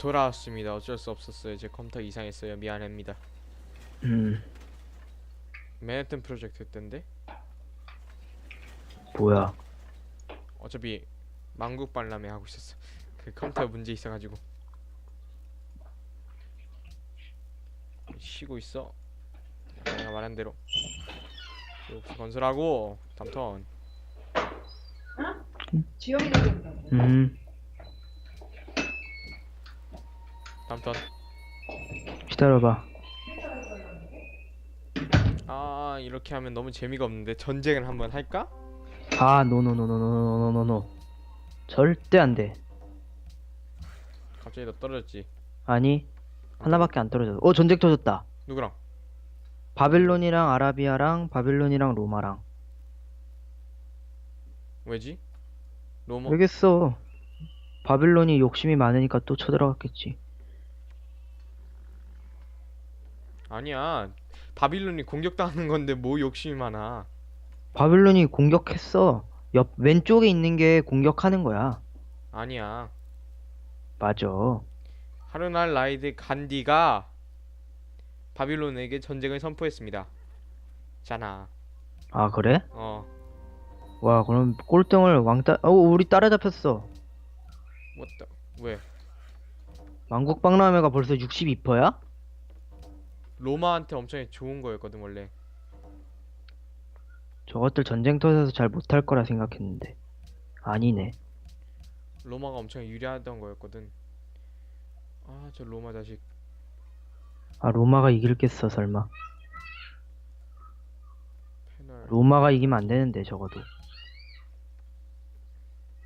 돌아왔습니다. 어쩔 수 없었어요. 제 컴퓨터 이상했어요. 미안합니다. 음, 맨해튼 프로젝트 때인데 뭐야. 어차피 만국 발람회 하고 있었어. 그 컴퓨터 문제 있어가지고 쉬고 있어. 내가 말한 대로 혹시 건설하고 담턴 지영이가 된다. 음, 담턴 기다려봐. 아 이렇게 하면 너무 재미가 없는데 전쟁을 한번 할까? 아, 노노노노노노노노노. 절대 안 돼. 갑자기 너 떨어졌지. 아니, 하나밖에 안 떨어져. 어, 전쟁 터졌다. 누구랑? 바빌론이랑 아라비아랑 바빌론이랑 로마랑. 왜지? 로마 모르겠어. 바빌론이 욕심이 많으니까 또 쳐들어갔겠지. 아니야. 바빌론이 공격당하는 건데 뭐 욕심이 많아. 바빌론이 공격했어. 옆 왼쪽에 있는 게 공격하는 거야. 아니야. 맞아. 하루날 라이드 간디가 바빌론에게 전쟁을 선포했습니다. 잖아. 아, 그래? 어. 와, 그럼 꼴등을 왕따, 어, 우리 따라잡혔어. 뭐다 왜? 왕국 박람회가 벌써 62%야? 로마한테 엄청 좋은 거였거든 원래. 저것들 전쟁 터져서 잘 못할 거라 생각했는데. 아니네. 로마가 엄청 유리하던 거였거든. 아, 저 로마 자식. 아, 로마가 이길겠어, 설마. 패널. 로마가 이기면 안 되는데, 적어도.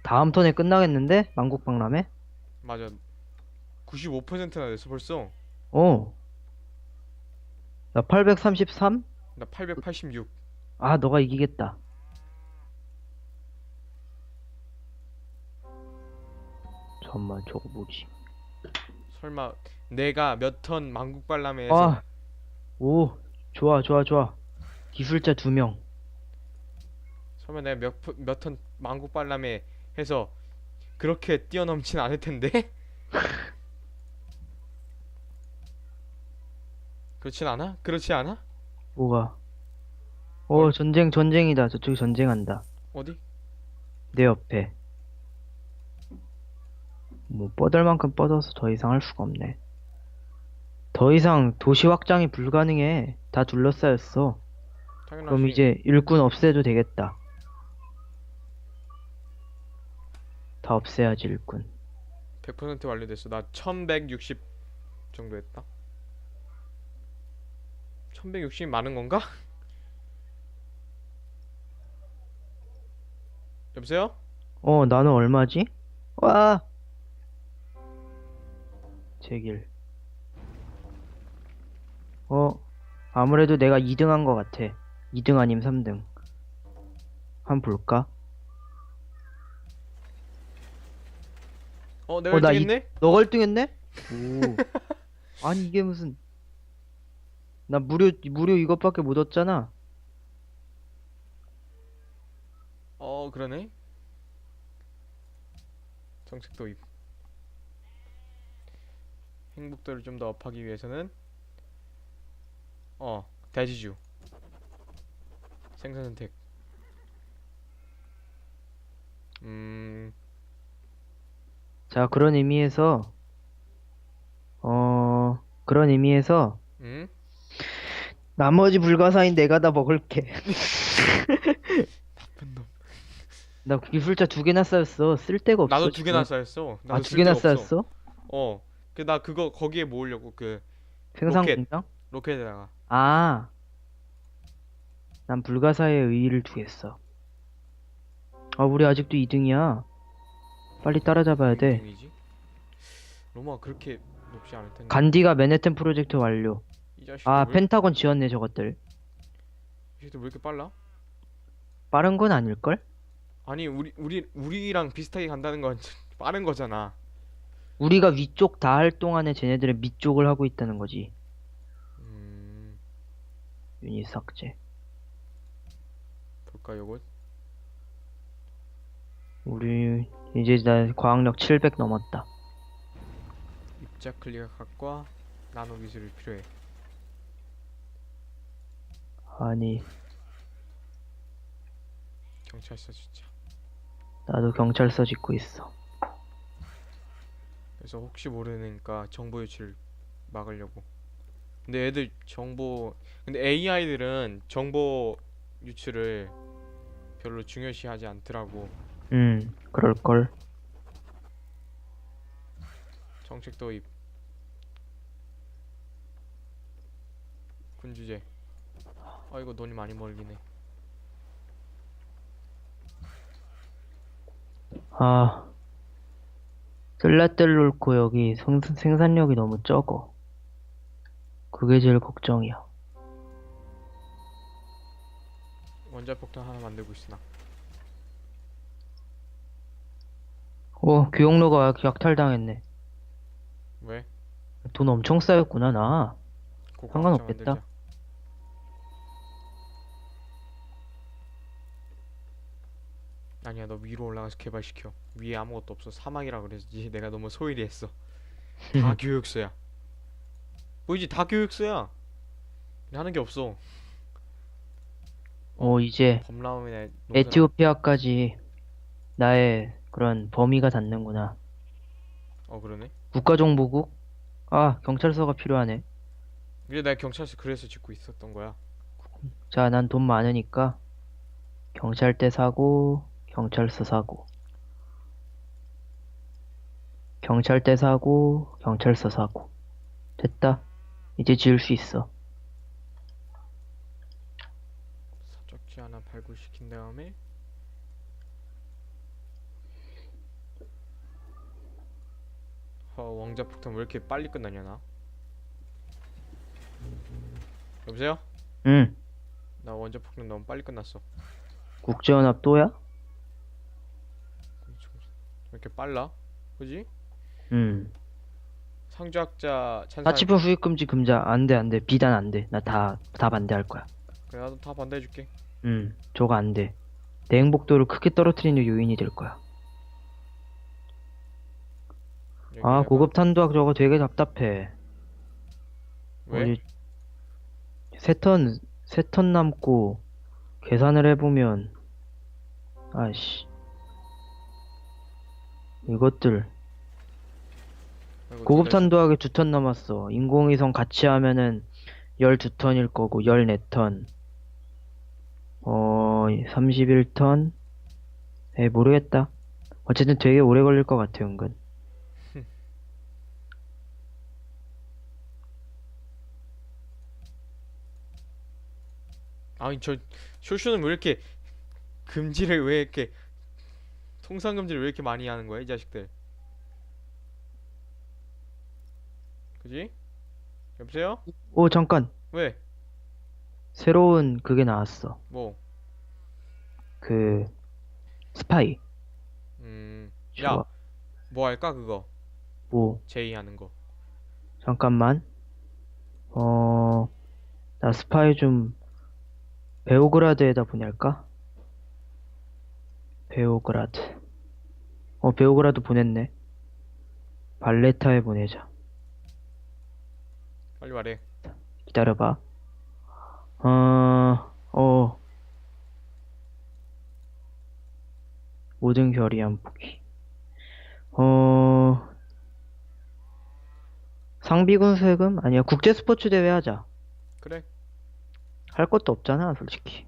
다음 턴에 끝나겠는데? 왕국박람회? 맞아. 95%나 됐어 벌써. 어. 나 833? 나 886. 아, 너가 이기겠다. 잠만, 저거 뭐지? 설마 내가 몇턴 만국발람회에서 아, 오, 좋아, 좋아, 좋아. 기술자 두 명. 설마 내가 몇몇 턴 만국발람회 해서 그렇게 뛰어넘진 않을 텐데? 그렇진 않아? 그렇지 않아? 뭐가? 어, 전쟁, 전쟁이다. 저쪽이 전쟁한다. 어디? 내 옆에. 뭐, 뻗을 만큼 뻗어서 더 이상 할 수가 없네. 더 이상 도시 확장이 불가능해. 다 둘러싸였어. 당연하지. 그럼 이제 일꾼 없애도 되겠다. 다 없애야지, 일꾼. 100% 완료됐어. 나 1160 정도 했다. 1160 많은 건가? 여보세요? 어, 나는 얼마지? 와! 제길. 어, 아무래도 내가 2등 한 것 같아. 2등 아님 3등. 한번 볼까? 어, 내가 어, 나 1등 이- 했네? 너가 1등 했네? 오. 아니, 이게 무슨. 나 무료, 무료 이것밖에 못 얻잖아. 어, 그러네. 정책 도입. 행복도를 좀 더 업하기 위해서는 어, 대지주. 생산 선택. 음, 자, 그런 의미에서, 어, 그런 의미에서, 음? 나머지 불가사인 내가 다 먹을게. 나쁜 놈. 나 기술자 두 개나 쌓였어. 쓸 데가 없어. 나도 두 개나. 쌓였어. 아, 나도 두쓸 개나 데가 없어. 쌓였어? 어. 그 나 그거 거기에 모으려고 그 생산 로켓. 공장? 로켓에다가. 아. 난 불가사의 의의를 두겠어. 아, 우리 아직도 2등이야. 빨리 따라잡아야 돼. 이지 로마가 그렇게 높지 않을 텐데. 간디가 맨해튼 프로젝트 완료. 이 자식 아, 왜, 펜타곤 지었네, 저것들. 이 자식들 왜 이렇게 빨라? 빠른 건 아닐 걸? 아니 우리 우리 우리랑 비슷하게 간다는 건 빠른 거잖아. 우리가 위쪽 다 할 동안에 쟤네들은 밑쪽을 하고 있다는 거지. 음, 유닛 삭제. 볼까 요거? 우리 이제 나 과학력 700 넘었다. 진짜 클리어 각과 나노 기술이 필요해. 아니, 경찰서 진짜. 나도 경찰서 짓고 있어. 그래서 혹시 모르니까 정보 유출을 막으려고. 근데 애들 정보 근데 AI들은 정보 유출을 별로 중요시하지 않더라고. 음, 그럴 걸. 정책 도입. 군주제. 아 이거 돈이 많이 멀기네. 아, 뜰라뜰놓고 여기 생, 생산력이 너무 적어. 그게 제일 걱정이야. 원자폭탄 하나 만들고 있으나. 어, 약- 약탈당했네. 왜? 돈 엄청 쌓였구나, 나. 상관없겠다. 아니야 너 위로 올라가서 개발시켜. 위에 아무것도 없어. 사막이라 그랬지. 내가 너무 소홀히 했어. 다 교육서야. 보이지? 다 교육서야. 하는 게 없어. 어, 이제 범람이나 농사나 에티오피아까지 나의 그런 범위가 닿는구나. 어 그러네. 국가정보국? 아, 경찰서가 필요하네. 그래 내가 경찰서 그래서 짓고 있었던 거야. 자, 난 돈 많으니까 경찰대 사고, 경찰 서 사고. 경찰대 사고, 경찰서 사고. 됐다. 이제 지을 수 있어. 사적지 하나 발굴시킨 다음에 어 왕자 폭탄 왜 이렇게 빨리 끝나냐 나 여보세요? 응, 나 원자폭탄 너무 빨리 끝났어 국제연합 또야? 왜 이렇게 빨라? 그지? 응. 상주학자 찬사 사치품 수입 금지 금자. 안 돼, 안 돼. 비단 안 돼. 나 다, 다 반대할 거야. 그래 나도 다 반대해줄게 응, 저거 안 돼. 내 행복도를 크게 떨어뜨리는 요인이 될 거야. 아, 얘기해봐. 고급 탄도학 저거 되게 답답해. 왜? 어디 세 턴, 세턴 남고 계산을 해보면 아이씨 이것들. 아이고, 고급 기다려. 탄도학에 두턴 남았어. 인공위성 같이 하면은 12턴일 거고 14턴. 어 31턴? 에 모르겠다. 어쨌든 되게 오래 걸릴 것 같아 은근. 아니 저 쇼쇼는 왜 이렇게 금지를 왜 이렇게 통상 금지를 왜 이렇게 많이 하는 거야 이 자식들 그지? 여보세요? 오 잠깐 왜? 새로운 그게 나왔어 뭐? 그 스파이 음... 야! 뭐 할까 그거? 뭐 제의하는 거 잠깐만. 어, 나 스파이 좀 베오그라드에다 보낼까? 베오그라드. 어, 베오그라드 보냈네. 발레타에 보내자. 빨리 말해 기다려봐. 어, 어. 모든 결의안 포기. 어, 상비군 세금? 아니야, 국제 스포츠 대회 하자. 그래 할 것도 없잖아, 솔직히.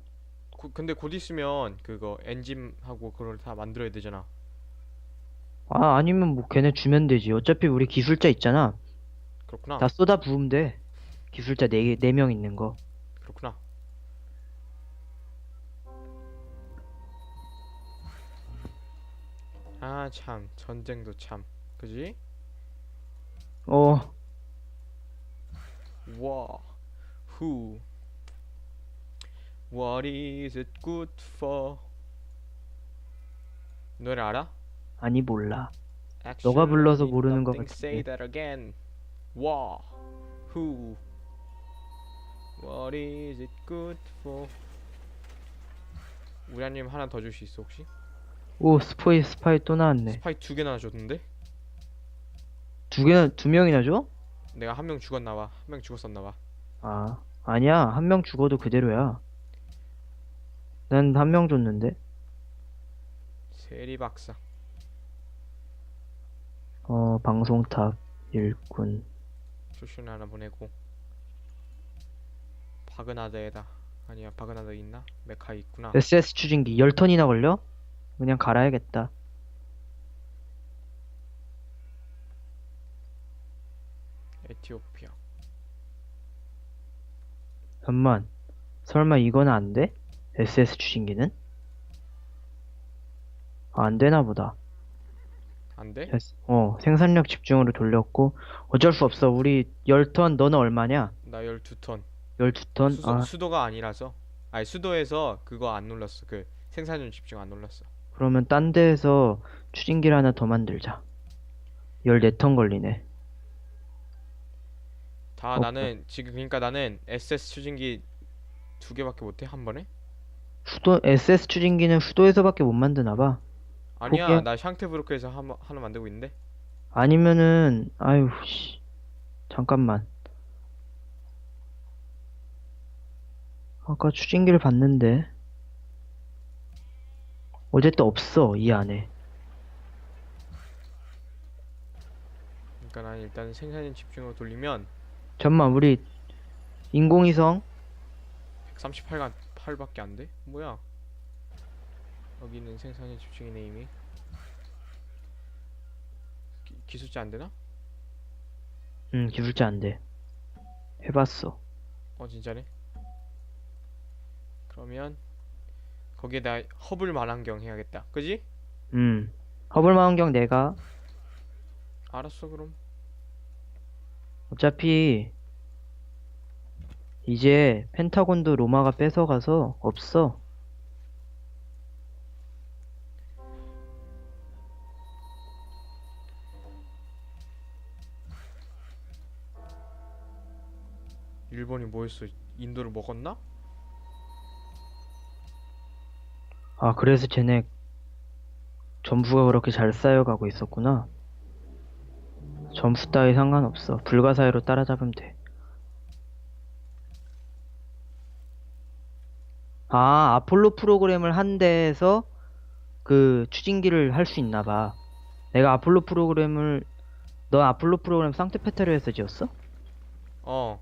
고- 근데 곧 있으면 그거 엔진하고 그걸 다 만들어야 되잖아 아, 아니면 뭐 걔네 주면 되지. 어차피 우리 기술자 있잖아. 그렇구나 다 쏟아 부으면 돼. 기술자 네, 네명 있는 거. 그렇구나 아 참 전쟁도 참 그지? 어, 와 who What is it good for 노래 알아? 아니 몰라. 너가 불러서 모르는 것 nothing, Say 같은데. that again. 와 who What is it good for 우라님 하나 더 줄 수 있어 혹시? 오, 스파이, 스파이 또 나왔네. 스파이 두 개나 줬는데? 두 개나 두 명이나 줘? 내가 한 명 죽었나 봐. 한 명 죽었었나 봐. 아 아니야 한 명 죽어도 그대로야. 난 한 명 줬는데. 세리 박사. 어 방송탑 일꾼. 쇼슈는 하나 보내고. 바그나드에다. 아니야 바그나드 있나? 메카 있구나. SS 추진기 10턴이나 걸려? 그냥 갈아야겠다. 에티오피아. 잠만. 설마 이건 안 돼? SS 추진기는? 아, 안 되나 보다. 안 돼? 됐- 어, 생산력 집중으로 돌렸고 어쩔 수 없어. 우리 10턴 너는 얼마냐? 나 12턴. 12턴? 수도, 아, 수도가 아니라서. 아니 수도에서 그거 안 눌렀어. 그 생산율 집중 안 눌렀어. 그러면 딴 데에서 추진기를 하나 더 만들자. 14턴 걸리네. 다 어, 나는 지금 그러니까 나는 SS 추진기 두 개밖에 못해 한 번에? 수도 SS 추진기는 수도에서밖에 못 만드나 봐. 아니야 포기해? 나 샹테브로크에서 한, 하나 만들고 있는데 아니면은 아유 씨. 잠깐만. 아까 추진기를 봤는데 어쨌든 없어 이 안에. 그러니까 난 일단 생산율 집중으로 돌리면 잠만 우리 인공위성 138가 8밖에 안 돼? 뭐야 여기는 생산율 집중이네 이미 기, 기술자 안 되나? 음 기술자 안 돼. 해봤어. 어 진짜네 그러면 거기에다 허블 만환경 해야겠다 그지? 음 허블망원경 내가 알았어 그럼 어차피 이제 펜타곤도 로마가 뺏어가서 없어. 일본이 뭐 했어 인도를 먹었나? 아 그래서 쟤네 점수가 그렇게 잘 쌓여가고 있었구나. 점수 따위 상관없어. 불가사의로 따라잡으면 돼. 아, 아폴로 프로그램을 한 데에서 그 추진기를 할 수 있나 봐. 내가 아폴로 프로그램을 너 아폴로 프로그램 상트페테르에서 지었어? 어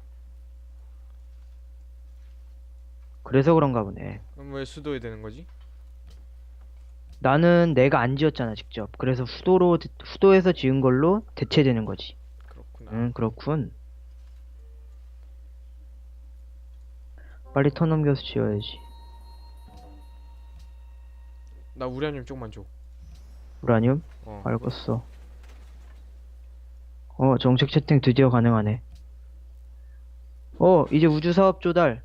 그래서 그런가 보네. 그럼 왜 수도에 되는 거지? 나는 내가 안 지었잖아, 직접. 그래서 수도로 수도에서 지은 걸로 대체되는 거지. 그렇구나 응, 그렇군. 빨리 턴 넘겨서 지어야지. 나 우라늄 쪽만 줘 우라늄? 어. 알겠어. 어, 정책 채팅 드디어 가능하네. 어, 이제 우주 사업 조달.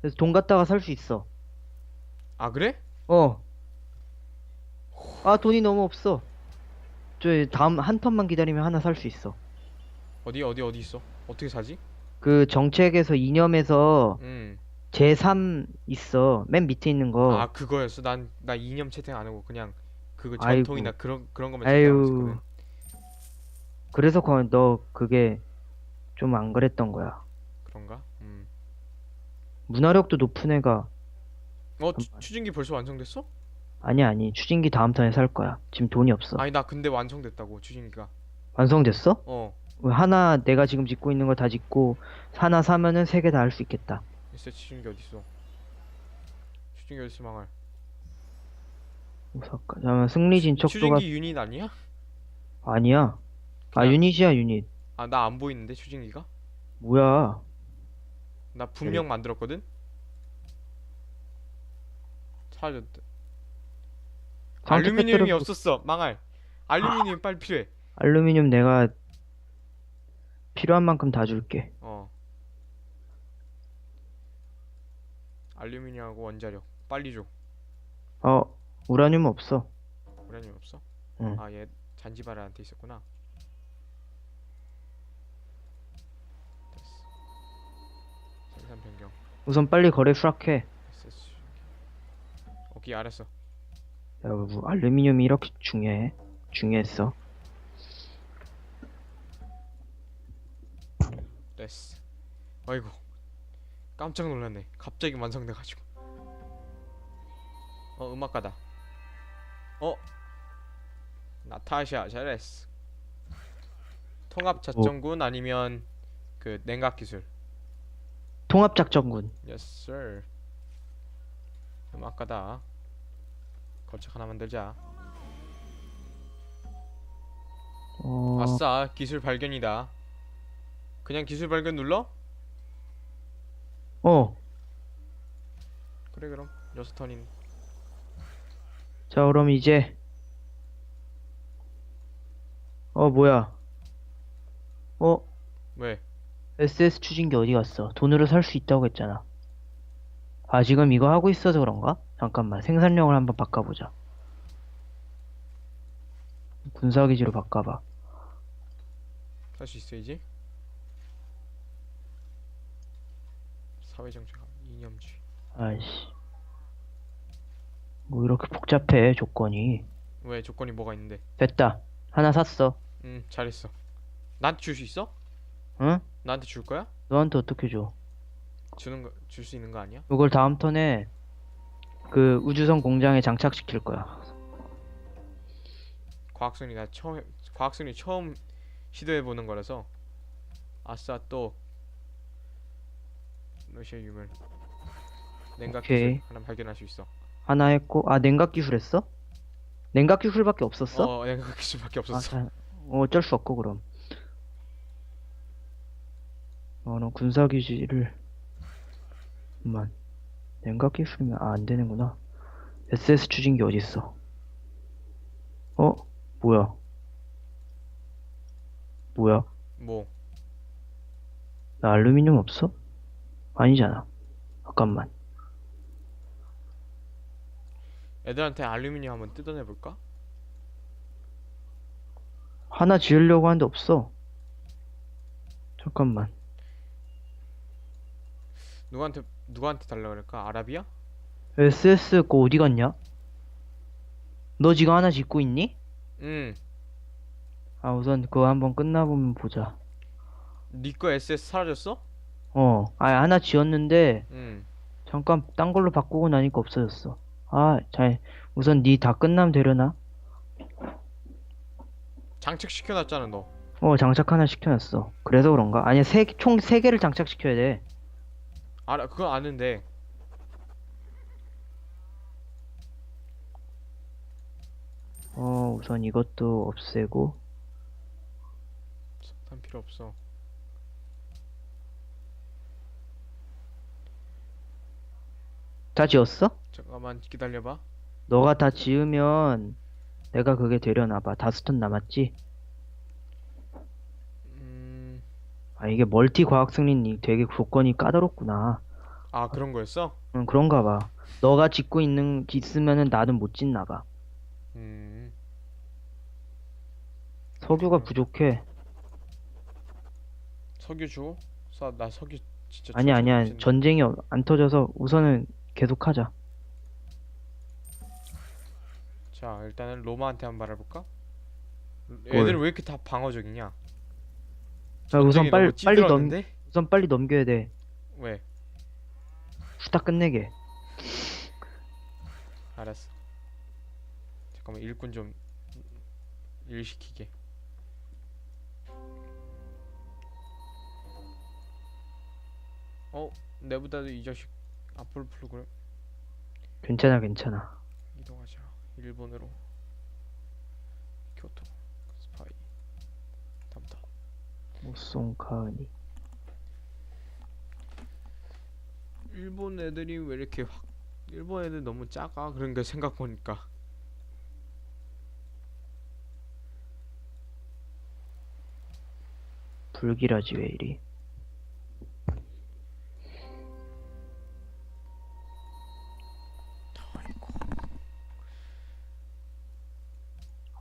그래서 돈 갖다가 살 수 있어. 아 그래? 어. 아, 돈이 너무 없어. 저 다음 한 턴만 기다리면 하나 살 수 있어. 어디 어디 어디 있어? 어떻게 사지? 그 정책에서 이념에서 음. 제3 있어. 맨 밑에 있는 거. 아 그거였어. 난 나 이념 채팅 안 하고 그냥 그거 아이고. 전통이나 그런 그런 것만 아유. 있었거든. 그래서 거, 너 그게 좀 안 그랬던 거야. 그런가? 음. 문화력도 높은 애가 어 추, 추진기 벌써 완성됐어? 아니 아니 추진기 다음 턴에 살 거야. 지금 돈이 없어. 아니 나 근데 완성됐다고 추진기가. 완성됐어? 어. 하나 내가 지금 짓고 있는 거 다 짓고 하나 사면은 세 개 다 할 수 있겠다. 글쎄 있어? 추진기 어디 있어 망할? 오사카. 잠깐 승리진 척도가 추진기 유닛 아니야? 아니야. 아 그냥- 유닛이야 유닛. 아 나 안 보이는데 추진기가? 뭐야? 나 분명 만들었거든. 사라졌다. 알루미늄이 없었어. 망할. 알루미늄 빨리 필요해. 알루미늄 내가 필요한 만큼 다 줄게. 어. 알루미늄하고 원자력 빨리 줘. 어 우라늄 없어. 우라늄 없어? 응. 아얘 잔지바르한테 있었구나. 됐어. 생산 변경. 우선 빨리 거래 수락해. SS. 오케이 알았어. 야, 뭐 알루미늄이 이렇게 중요해? 중요했어. 잘했어. 아이고 깜짝 놀랐네. 갑자기 완성돼가지고. 어 음악가다. 어 나타샤 잘했어. 통합 작전군 아니면 그 냉각 기술. 통합작전군. Yes sir. 음악가다. 거책 하나 만들자. 어, 아싸 기술 발견이다. 그냥 기술 발견 눌러? 어. 그래 그럼 여섯 턴인. 자, 그럼 이제 어, 뭐야? 어, 왜? SS 추진기 어디 갔어? 돈으로 살 수 있다고 했잖아. 아, 지금 이거 하고 있어서 그런가? 잠깐만, 생산력을 한번 바꿔 보자. 군사 기지로 바꿔 봐. 할 수 있어야지. 사회정책 이념주의. 아이씨. 뭐 이렇게 복잡해, 조건이. 왜 조건이 뭐가 있는데? 됐다. 하나 샀어. 응 잘했어. 나한테 줄 수 있어? 응? 나한테 줄 거야? 너한테 어떻게 줘? 주는 거 줄 수 있는 거 아니야? 이걸 다음 턴에 그 우주선 공장에 장착시킬 거야. 과학순이 나 처음 과학순이 처음 시도해 보는 거라서 아싸 또 러시아 유물 냉각 오케이. 기술 하나 발견할 수 있어. 하나 했고, 아, 냉각 기술 했어? 냉각 기술밖에 없었어? 어 냉각 기술밖에 아, 없었어. 자, 어, 어쩔 수 없고 그럼. 어, 너 군사 기지를 잠만. 냉각 기술이면 아, 안 되는구나. SS 추진기 어디 있어? 어? 뭐야? 뭐야? 뭐 나 알루미늄 없어? 아니잖아. 잠깐만. 애들한테 알루미늄 한번 뜯어내 볼까? 하나 지으려고 하는데 없어. 잠깐만. 누구한테 누구한테 달라 그럴까? 아라비아? SS 거 어디 갔냐? 너 지금 하나 짓고 있니? 응. 아, 우선 그거 한번 끝나보면 보자. 니거 SS 사라졌어? 어, 아, 하나 지었는데, 응. 잠깐 딴 걸로 바꾸고 나니까 없어졌어. 아, 잘, 우선 니 다 끝나면 되려나? 장착 시켜놨잖아 너. 어, 장착 하나 시켜놨어. 그래서 그런가? 아니, 세, 개- 총세 개를 장착시켜야 돼. 알아 그거 아는데 어, 우선 이것도 없애고, 석탄 필요 없어. 다 지었어? 잠깐만 기다려봐. 너가 다 지으면, 내가 그게 되려나봐. 다섯 턴 남았지? 음. 아, 이게 멀티 과학 승리니 되게 조건이 까다롭구나. 아 그런 거였어? 응, 그런가 봐. 너가 짓고 있는, 있으면은 나는 못 짓나 봐. 음. 석유가 그렇구나. 부족해. 석유 줘? 사, 나 석유 진짜 아니, 줘, 아니야. 전쟁이 어- 안 터져서 우선은 계속하자. 자 일단은 로마한테 한번 말해볼까? 뭘? 애들 왜 이렇게 다 방어적이냐? 자, 우선 빨리, 빨리 넘, 찌들었는데? 우선 빨리 넘겨야 돼. 왜? 후딱 끝내게. 알았어. 잠깐만 일꾼 좀 일 시키게. 어 내보다도 이 자식 앞으로 프로그램 괜찮아, 괜찮아. 이동하자. 일본으로 교토 스파이 담다. 모송 카은이. 일본 애들이 왜 이렇게 확 일본 애들 너무 작아 그런 게 생각 보니까 불길하지, 왜 이리.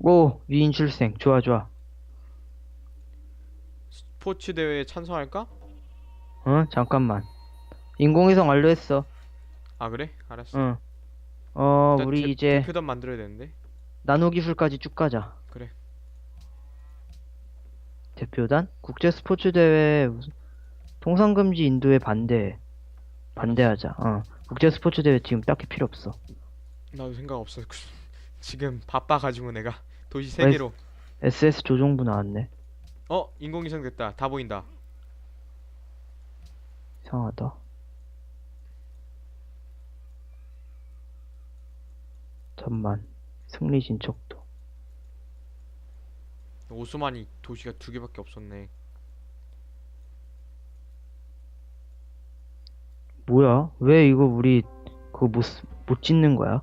오, 위인 출생. 좋아, 좋아. 스포츠 대회에 참석할까? 어, 잠깐만. 인공위성 완료했어. 아 그래? 알았어. 응. 어, 일단 우리 대- 이제 대표단 만들어야 되는데. 나노 기술까지 쭉 가자. 그래. 대표단? 국제 스포츠 대회 우선- 통상 금지 인도에 반대. 반대하자. 어. 국제 스포츠 대회 지금 딱히 필요 없어. 나도 생각 없어. 지금 바빠가지고 내가 도시 세 왜- 개로. SS 조종부 나왔네. 어 인공위성 됐다. 다 보인다. 이상하다. 잠만. 승리 진척도. 오스만이 도시가 두 개밖에 없었네. 뭐야? 왜 이거 우리 그거 못, 쓰- 못 짓는 거야?